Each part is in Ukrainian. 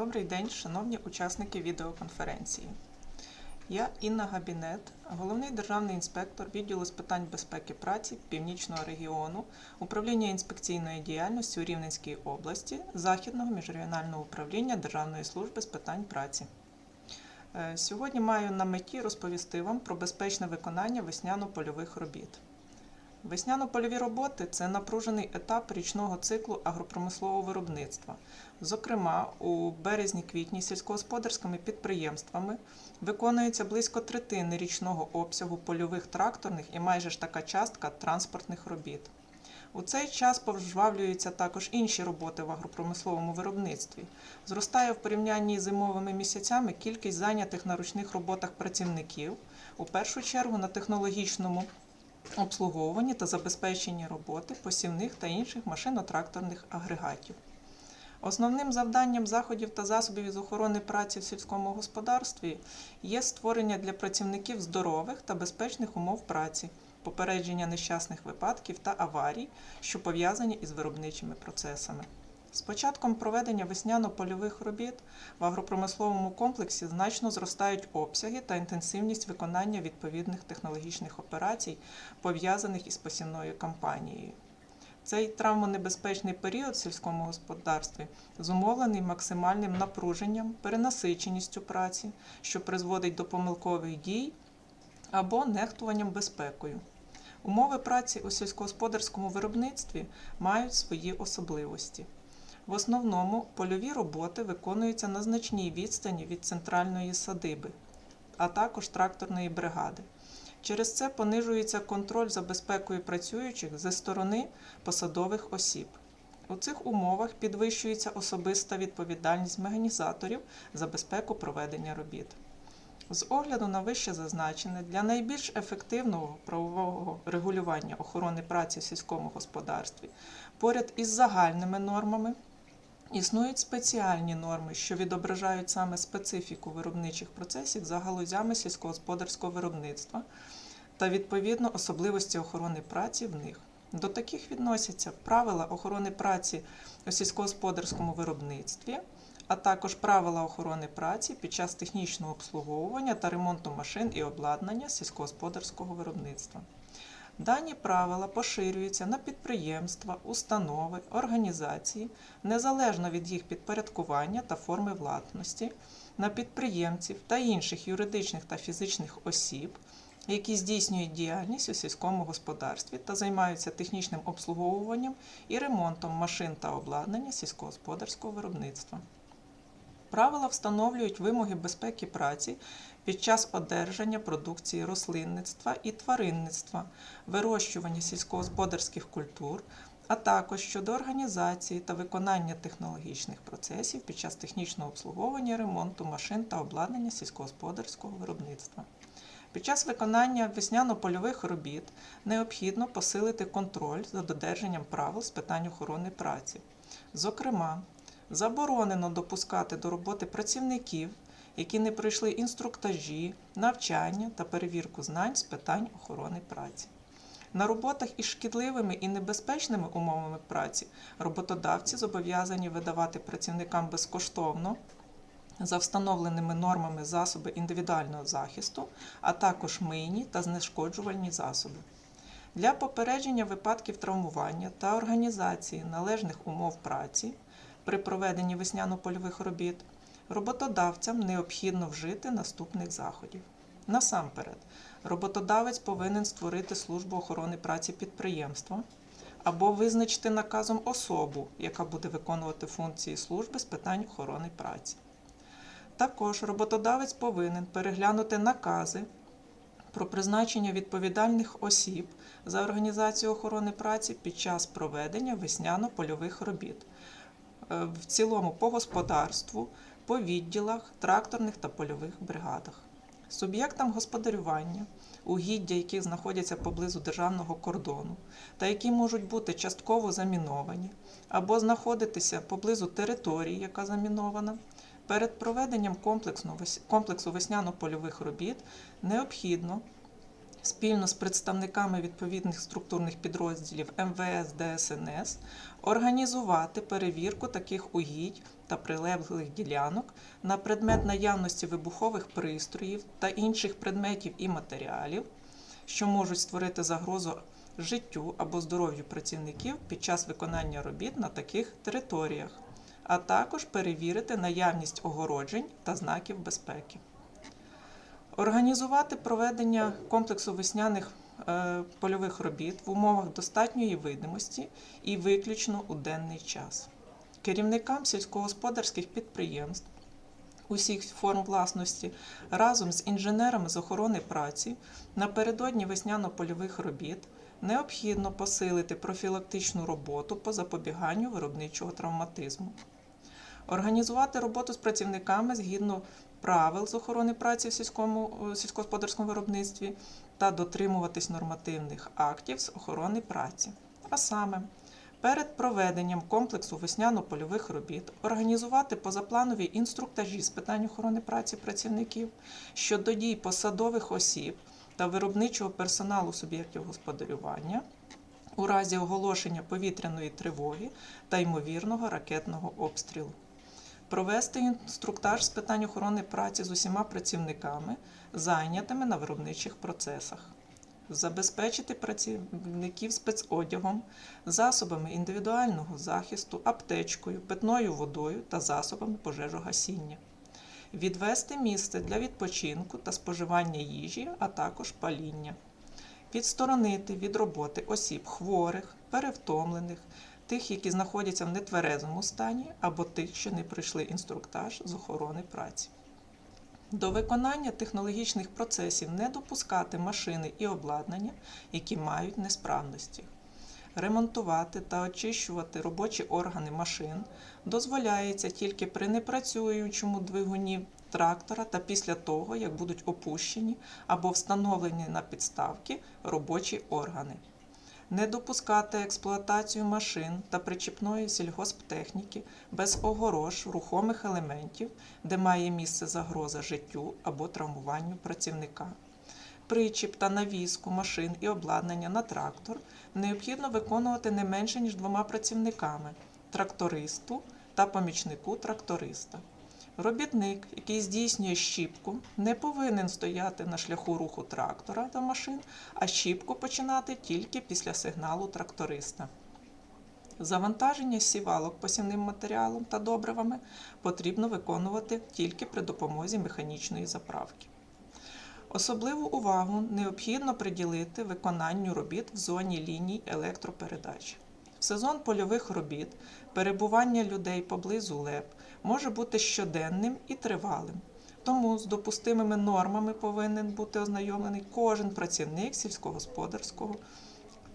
Добрий день, шановні учасники відеоконференції. Я Інна Габінет, головний державний інспектор відділу з питань безпеки праці Північного регіону управління інспекційної діяльності у Рівненській області Західного міжрегіонального управління Державної служби з питань праці. Е, Сьогодні маю на меті розповісти вам про безпечне виконання весняно-польових робіт. Весняно-польові роботи це напружений етап річного циклу агропромислового виробництва. Зокрема, у березні-квітні сільськогосподарськими підприємствами виконується близько третини річного обсягу польових тракторних і майже ж така частка транспортних робіт. У цей час пожвавлюються також інші роботи в агропромисловому виробництві. Зростає в порівнянні з зимовими місяцями кількість зайнятих на ручних роботах працівників, у першу чергу на технологічному обслуговуванні та забезпеченні роботи посівних та інших машино-тракторних агрегатів. Основним завданням заходів та засобів із охорони праці в сільському господарстві є створення для працівників здорових та безпечних умов праці, попередження нещасних випадків та аварій, що пов'язані із виробничими процесами. З початком проведення весняно-польових робіт в агропромисловому комплексі значно зростають обсяги та інтенсивність виконання відповідних технологічних операцій, пов'язаних із посівною кампанією. Цей травмонебезпечний період в сільському господарстві зумовлений максимальним напруженням, перенасиченістю праці, що призводить до помилкових дій або нехтуванням безпекою. Умови праці у сільськогосподарському виробництві мають свої особливості. В основному польові роботи виконуються на значній відстані від центральної садиби, а також тракторної бригади. Через це понижується контроль за безпекою працюючих зі сторони посадових осіб. У цих умовах підвищується особиста відповідальність механізаторів за безпеку проведення робіт. З огляду на вище зазначене, для найбільш ефективного правового регулювання охорони праці в сільському господарстві поряд із загальними нормами існують спеціальні норми, що відображають саме специфіку виробничих процесів за галузями сільськогосподарського виробництва та відповідно особливості охорони праці в них. До таких відносяться правила охорони праці у сільськогосподарському виробництві, а також правила охорони праці під час технічного обслуговування та ремонту машин і обладнання сільськогосподарського виробництва. Дані правила поширюються на підприємства, установи, організації, незалежно від їх підпорядкування та форми власності, на підприємців та інших юридичних та фізичних осіб, які здійснюють діяльність у сільському господарстві та займаються технічним обслуговуванням і ремонтом машин та обладнання сільськогосподарського виробництва. Правила встановлюють вимоги безпеки праці під час одержання продукції рослинництва і тваринництва, вирощування сільськогосподарських культур, а також щодо організації та виконання технологічних процесів під час технічного обслуговування, ремонту машин та обладнання сільськогосподарського виробництва. Під час виконання весняно-польових робіт необхідно посилити контроль за додержанням правил з питань охорони праці. Зокрема, заборонено допускати до роботи працівників, які не пройшли інструктажі, навчання та перевірку знань з питань охорони праці. На роботах із шкідливими і небезпечними умовами праці роботодавці зобов'язані видавати працівникам безкоштовно за встановленими нормами засоби індивідуального захисту, а також мийні та знешкоджувальні засоби. Для попередження випадків травмування та організації належних умов праці при проведенні весняно-польових робіт роботодавцям необхідно вжити наступних заходів. Насамперед, роботодавець повинен створити службу охорони праці підприємства або визначити наказом особу, яка буде виконувати функції служби з питань охорони праці. Також роботодавець повинен переглянути накази про призначення відповідальних осіб за організацію охорони праці під час проведення весняно-польових робіт. Е, В цілому по господарству, по відділах, тракторних та польових бригадах. Суб'єктам господарювання, угіддя, які знаходяться поблизу державного кордону, та які можуть бути частково заміновані, або знаходитися поблизу території, яка замінована, перед проведенням комплексу весняно-польових робіт необхідно спільно з представниками відповідних структурних підрозділів МВС ДСНС організувати перевірку таких угідь та прилеглих ділянок на предмет наявності вибухових пристроїв та інших предметів і матеріалів, що можуть створити загрозу життю або здоров'ю працівників під час виконання робіт на таких територіях, а також перевірити наявність огороджень та знаків безпеки. Організувати проведення комплексу весняних е, польових робіт в умовах достатньої видимості і виключно у денний час. Керівникам сільськогосподарських підприємств усіх форм власності разом з інженерами з охорони праці напередодні весняно-польових робіт необхідно посилити профілактичну роботу по запобіганню виробничого травматизму. Організувати роботу з працівниками згідно правил з охорони праці в сільському е, сільськогосподарському виробництві та дотримуватись нормативних актів з охорони праці. А саме, перед проведенням комплексу весняно-польових робіт організувати позапланові інструктажі з питань охорони праці працівників щодо дій посадових осіб та виробничого персоналу суб'єктів господарювання у разі оголошення повітряної тривоги та ймовірного ракетного обстрілу. Провести інструктаж з питань охорони праці з усіма працівниками, зайнятими на виробничих процесах, забезпечити працівників спецодягом, засобами індивідуального захисту, аптечкою, питною водою та засобами пожежогасіння, відвести місце для відпочинку та споживання їжі, а також паління, відсторонити від роботи осіб хворих, перевтомлених, тих, які знаходяться в нетверезому стані, або тих, що не пройшли інструктаж з охорони праці. До виконання технологічних процесів не допускати машини і обладнання, які мають несправності. Ремонтувати та очищувати робочі органи машин дозволяється тільки при непрацюючому двигуні трактора та після того, як будуть опущені або встановлені на підставки робочі органи не допускати експлуатацію машин та причіпної сільгосптехніки без огорож рухомих елементів, де має місце загроза життю або травмуванню працівника. Причіп та навіску машин і обладнання на трактор необхідно виконувати не менше, ніж двома працівниками трактористу та помічнику тракториста. Робітник, який здійснює щіпку, не повинен стояти на шляху руху трактора та машин, а щіпку починати тільки після сигналу тракториста. Завантаження сівалок посівним матеріалом та добривами потрібно виконувати тільки при допомозі механічної заправки. Особливу увагу необхідно приділити виконанню робіт в зоні ліній електропередач. В сезон польових робіт перебування людей поблизу ЛЕП може бути щоденним і тривалим. Тому з допустимими нормами повинен бути ознайомлений кожен працівник сільськогосподарського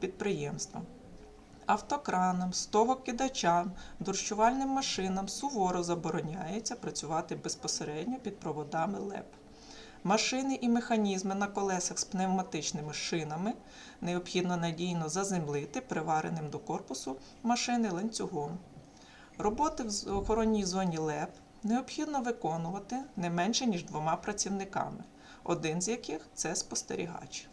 підприємства. Автокранам, стогокидачам, дорщувальним машинам суворо забороняється працювати безпосередньо під проводами ЛЕП. Машини і механізми на колесах з пневматичними шинами необхідно надійно заземлити привареним до корпусу машини ланцюгом. Роботи в охоронній зоні ЛЕП необхідно виконувати не менше, ніж двома працівниками, один з яких це спостерігач.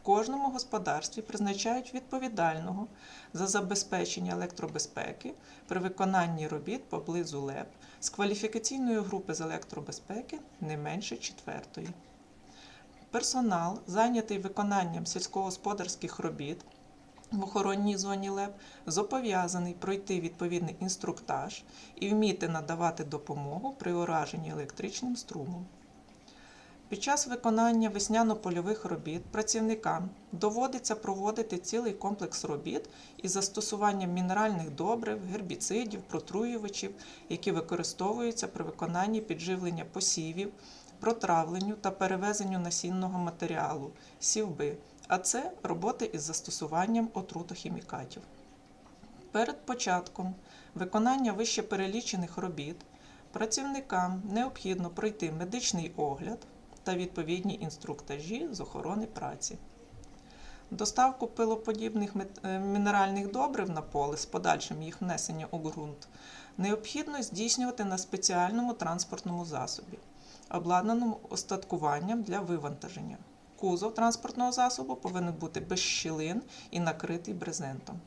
В кожному господарстві призначають відповідального за забезпечення електробезпеки при виконанні робіт поблизу ЛЕП з кваліфікаційної групи з електробезпеки не менше четвертої. Персонал, зайнятий виконанням сільськогосподарських робіт в охоронній зоні ЛЕП, зобов'язаний пройти відповідний інструктаж і вміти надавати допомогу при ураженні електричним струмом. Під час виконання весняно-польових робіт працівникам доводиться проводити цілий комплекс робіт із застосуванням мінеральних добрив, гербіцидів, протруювачів, які використовуються при виконанні підживлення посівів, протравленню та перевезенню насінного матеріалу, сівби, а це роботи із застосуванням отрутохімікатів. Перед початком виконання вище перелічених робіт працівникам необхідно пройти медичний огляд та відповідні інструктажі з охорони праці. Доставку пилоподібних е, мінеральних добрив на поле з подальшим їх внесення у ґрунт необхідно здійснювати на спеціальному транспортному засобі, обладнаному остаткуванням для вивантаження. Кузов транспортного засобу повинен бути без щілин і накритий брезентом.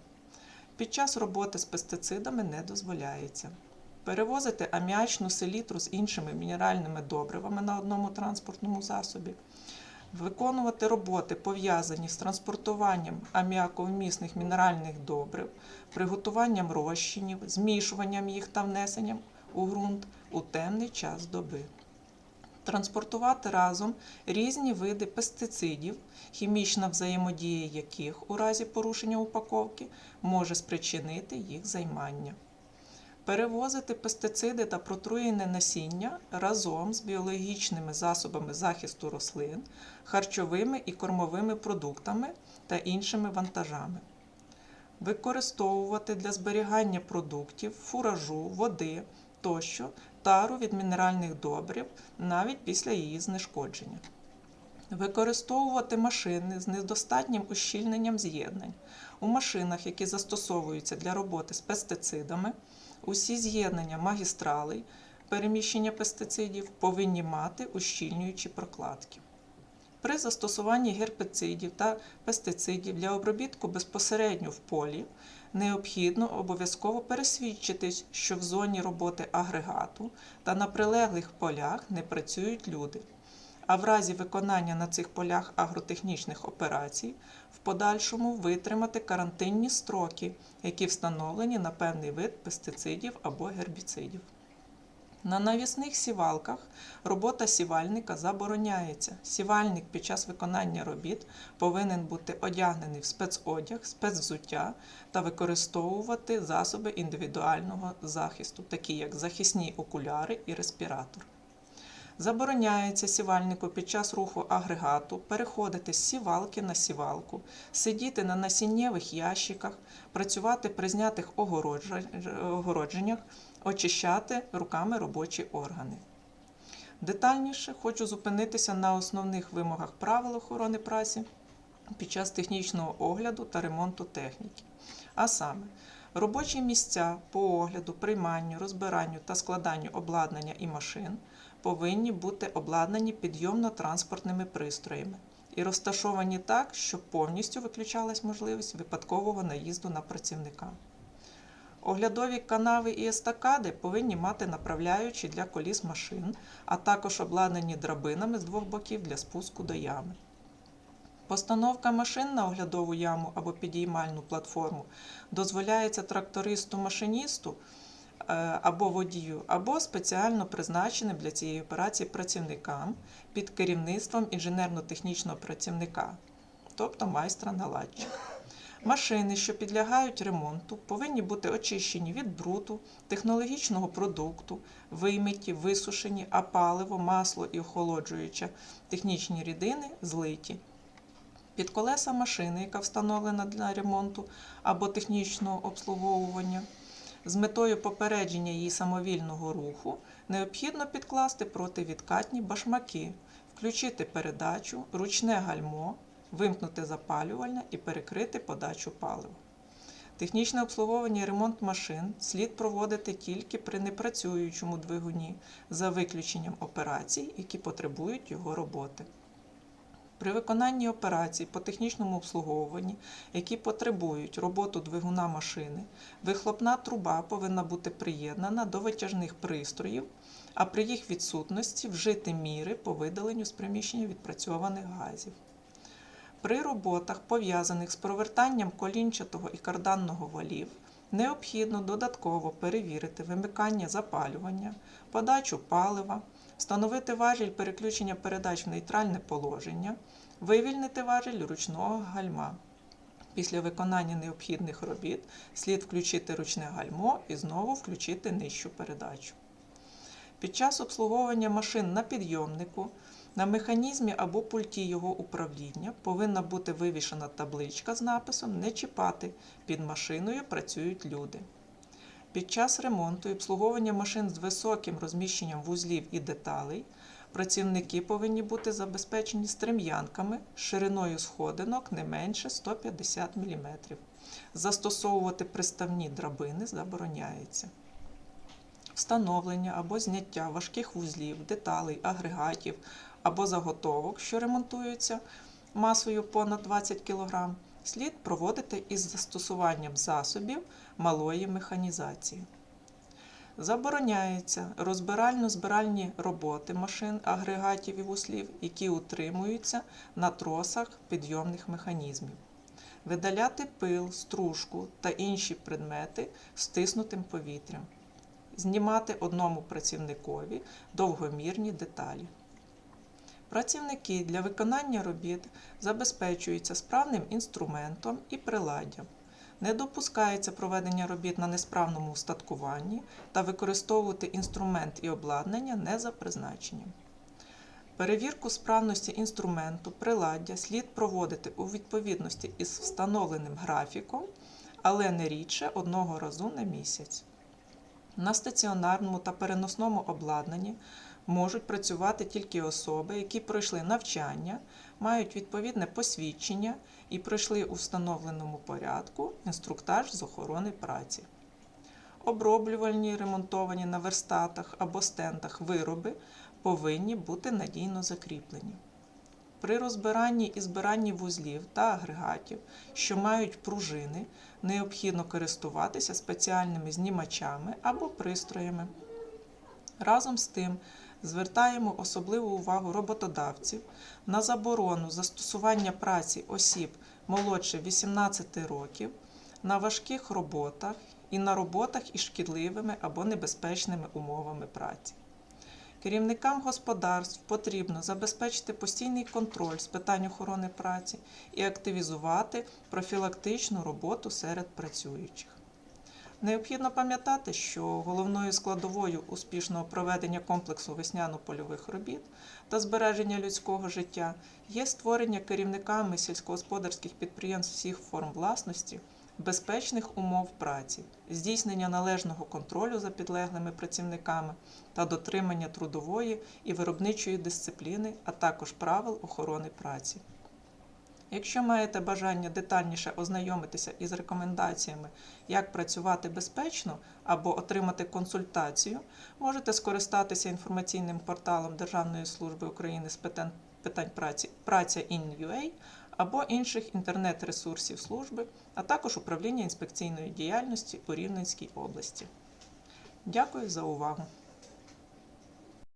Під час роботи з пестицидами не дозволяється перевозити аміачну селітру з іншими мінеральними добривами на одному транспортному засобі, виконувати роботи, пов'язані з транспортуванням аміаковмісних мінеральних добрив, приготуванням розчинів, змішуванням їх та внесенням у ґрунт у темний час доби. Транспортувати разом різні види пестицидів, хімічна взаємодія яких у разі порушення упаковки може спричинити їх займання. Перевозити пестициди та протруєне насіння разом з біологічними засобами захисту рослин, харчовими і кормовими продуктами та іншими вантажами. Використовувати для зберігання продуктів, фуражу, води тощо тару від мінеральних добрив навіть після її знешкодження. Використовувати машини з недостатнім ущільненням з'єднань. У машинах, які застосовуються для роботи з пестицидами, усі з'єднання магістралей переміщення пестицидів повинні мати ущільнюючі прокладки. При застосуванні гербицидів та пестицидів для обробітку безпосередньо в полі необхідно обов'язково пересвідчитись, що в зоні роботи агрегату та на прилеглих полях не працюють люди. А в разі виконання на цих полях агротехнічних операцій в подальшому витримати карантинні строки, які встановлені на певний вид пестицидів або гербіцидів. На навісних сівалках робота сівальника забороняється. Сівальник під час виконання робіт повинен бути одягнений в спецодяг, спецвзуття та використовувати засоби індивідуального захисту, такі як захисні окуляри і респіратор. Забороняється сівальнику під час руху агрегату переходити з сівалки на сівалку, сидіти на насіннєвих ящиках, працювати при знятих огородженнях, очищати руками робочі органи. Детальніше хочу зупинитися на основних вимогах правил охорони праці під час технічного огляду та ремонту техніки. А саме, робочі місця по огляду, прийманню, розбиранню та складанню обладнання і машин повинні бути обладнані підйомно-транспортними пристроями і розташовані так, щоб повністю виключалась можливість випадкового наїзду на працівника. Оглядові канави і естакади повинні мати направляючі для коліс машин, а також обладнані драбинами з двох боків для спуску до ями. Постановка машин на оглядову яму або підіймальну платформу дозволяється трактористу-машиністу е, або водію, або спеціально призначеним для цієї операції працівникам під керівництвом інженерно-технічного працівника, тобто майстра-наладчика. Машини, що підлягають ремонту, повинні бути очищені від бруту, технологічного продукту, вимиті, висушені, а паливо, масло і охолоджуюча технічні рідини злиті. Під колеса машини, яка встановлена для ремонту або технічного обслуговування, з метою попередження її самовільного руху, необхідно підкласти противідкатні башмаки, включити передачу, ручне гальмо, вимкнути запалювальне і перекрити подачу палива. Технічне обслуговування і ремонт машин слід проводити тільки при непрацюючому двигуні за виключенням операцій, які потребують його роботи. При виконанні операцій по технічному обслуговуванні, які потребують роботу двигуна машини, вихлопна труба повинна бути приєднана до витяжних пристроїв, а при їх відсутності вжити міри по видаленню з приміщення відпрацьованих газів. При роботах, пов'язаних з провертанням колінчатого і карданного валів, необхідно додатково перевірити вимикання запалювання, подачу палива, встановити важіль переключення передач в нейтральне положення, вивільнити важіль ручного гальма. Після виконання необхідних робіт слід включити ручне гальмо і знову включити нижчу передачу. Під час обслуговування машин на підйомнику на механізмі або пульті його управління повинна бути вивішена табличка з написом Не чіпати. Під машиною працюють люди. Під час ремонту і обслуговування машин з високим розміщенням вузлів і деталей працівники повинні бути забезпечені стрем'янками шириною сходинок не менше 150 мм. Застосовувати приставні драбини забороняється. Встановлення або зняття важких вузлів, деталей, агрегатів або заготовок, що ремонтуються масою понад 20 кг, слід проводити із застосуванням засобів малої механізації. Забороняється розбирально-збиральні роботи машин, агрегатів і вузлів, які утримуються на тросах підйомних механізмів. Видаляти пил, стружку та інші предмети стиснутим повітрям. Знімати одному працівникові довгомірні деталі. Працівники для виконання робіт забезпечуються справним інструментом і приладдям. Не допускається проведення робіт на несправному устаткуванні та використовувати інструмент і обладнання не за призначенням. Перевірку справності інструменту, приладдя слід проводити у відповідності із встановленим графіком, але не рідше одного разу на місяць. На стаціонарному та переносному обладнанні можуть працювати тільки особи, які пройшли навчання, мають відповідне посвідчення і пройшли у встановленому порядку інструктаж з охорони праці. Оброблювальні ремонтовані на верстатах або стендах вироби повинні бути надійно закріплені. При розбиранні і збиранні вузлів та агрегатів, що мають пружини, необхідно користуватися спеціальними знімачами або пристроями. Разом з тим, звертаємо особливу увагу роботодавців на заборону застосування праці осіб молодше 18 років на важких роботах і на роботах із шкідливими або небезпечними умовами праці. Керівникам господарств потрібно забезпечити постійний контроль з питань охорони праці і активізувати профілактичну роботу серед працюючих. Необхідно пам'ятати, що головною складовою успішного проведення комплексу весняно-польових робіт та збереження людського життя є створення керівниками сільськогосподарських підприємств всіх форм власності безпечних умов праці, здійснення належного контролю за підлеглими працівниками та дотримання трудової і виробничої дисципліни, а також правил охорони праці. Якщо маєте бажання детальніше ознайомитися із рекомендаціями, як працювати безпечно або отримати консультацію, можете скористатися інформаційним порталом Державної служби України з питань, праці Праця in.ua або інших інтернет-ресурсів служби, а також управління інспекційної діяльності у Рівненській області. Дякую за увагу!